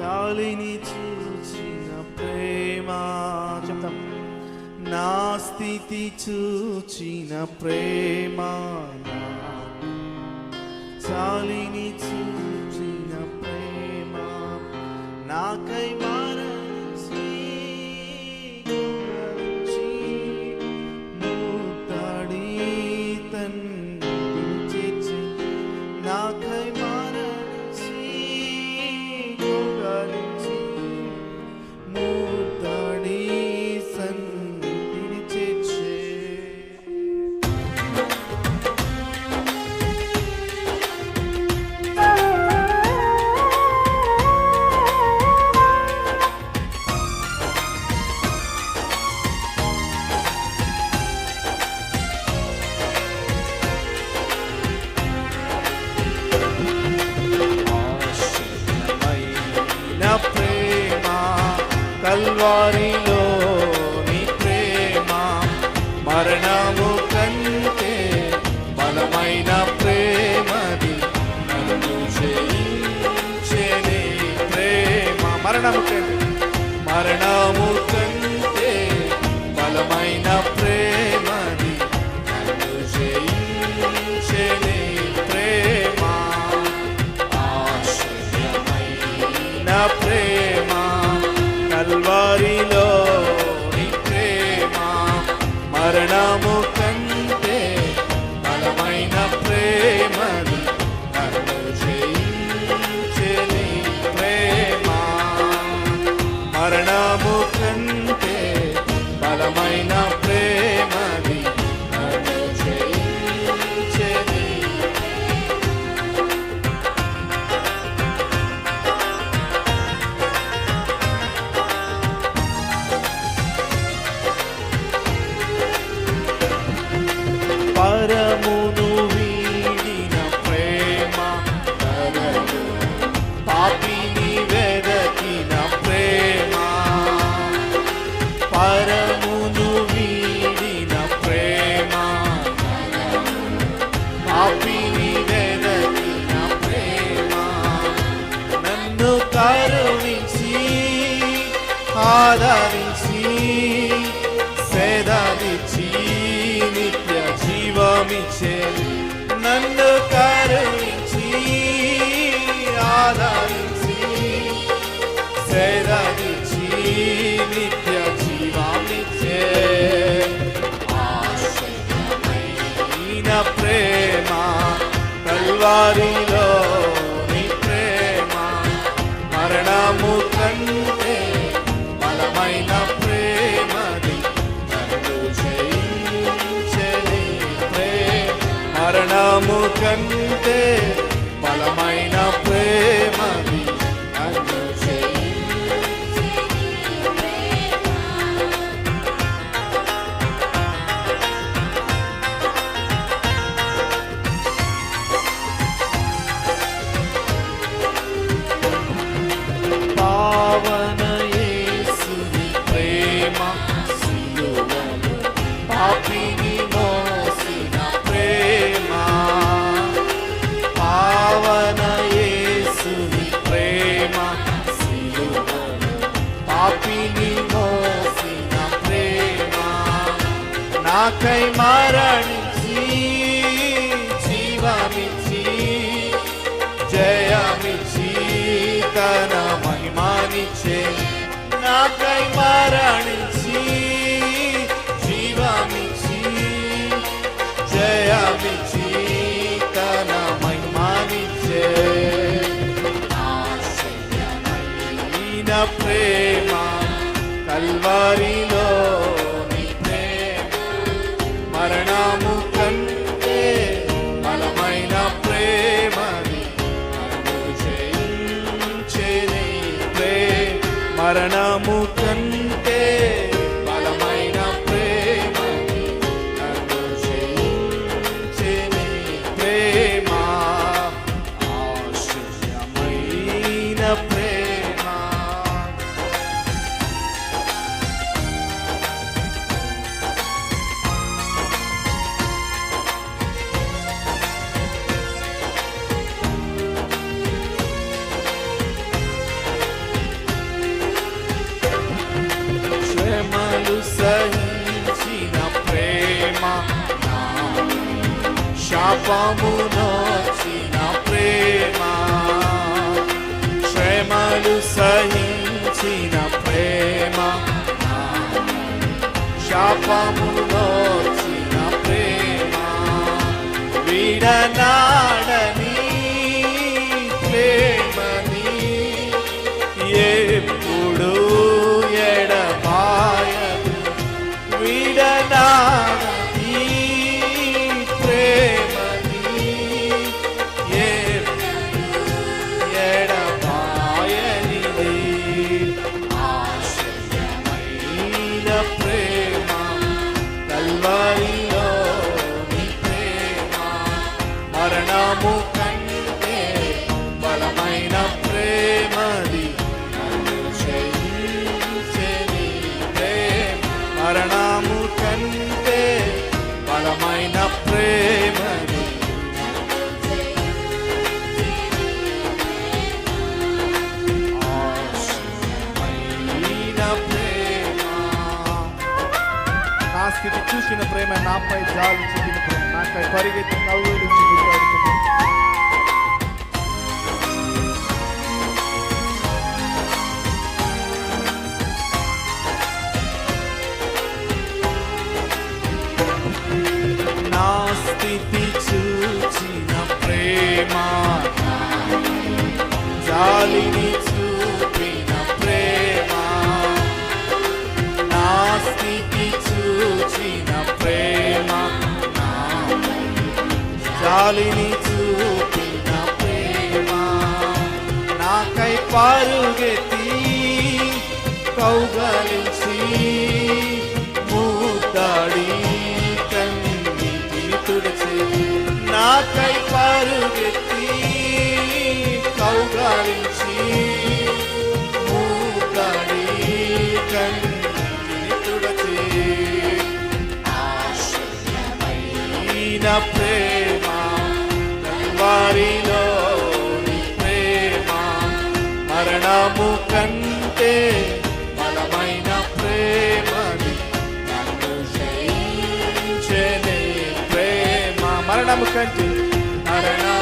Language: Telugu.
శాలిని చూచిన ప్రేమ. చెప్తాం. నా స్థితి చూచిన ప్రేమ. శాలిని చూ వారిలో నీ ప్రేమ మరణము కంటే బలమైన ప్రేమది నన్ను జయించెని ప్రేమ. మరణము కంటే మరణ ఆదరించి సేదలిచి నిత్య జీవమిచ్చే నన్ను కరుణించి ఆదరించి సేదలిచి నిత్య జీవమిచ్చే ఆశ్చర్యమైన ప్రేమ కల్వారీ కంటే నాకై మరణించి జీవమిచ్చి జయమిచ్చి తన మహిమానిచ్చే నాకై మరణించి జీవమిచ్చి జయమిచ్చి తన మహిమానిచ్చే ఆశ్చర్యమైన ప్రేమ కల్వారీ మరణము కంటే பாமுன ప్రేమ నాపై జాలు చూపిన ప్రేమ నాపై పరిగెత్తి నవ్వులు చూపించాడు నా స్థితి చూచిన ప్రేమ జాలిని గాలిని చూపిన ప్రేమ నాకై పరుగెత్తి కౌగలించి మూతాడి కన్నీటిని తుడిచి నాకై పరుగెత్తి కౌగలించి కంటే బలమైన ప్రేమది నన్ను జయించెనే ప్రేమ. మరణము కంటే మరణము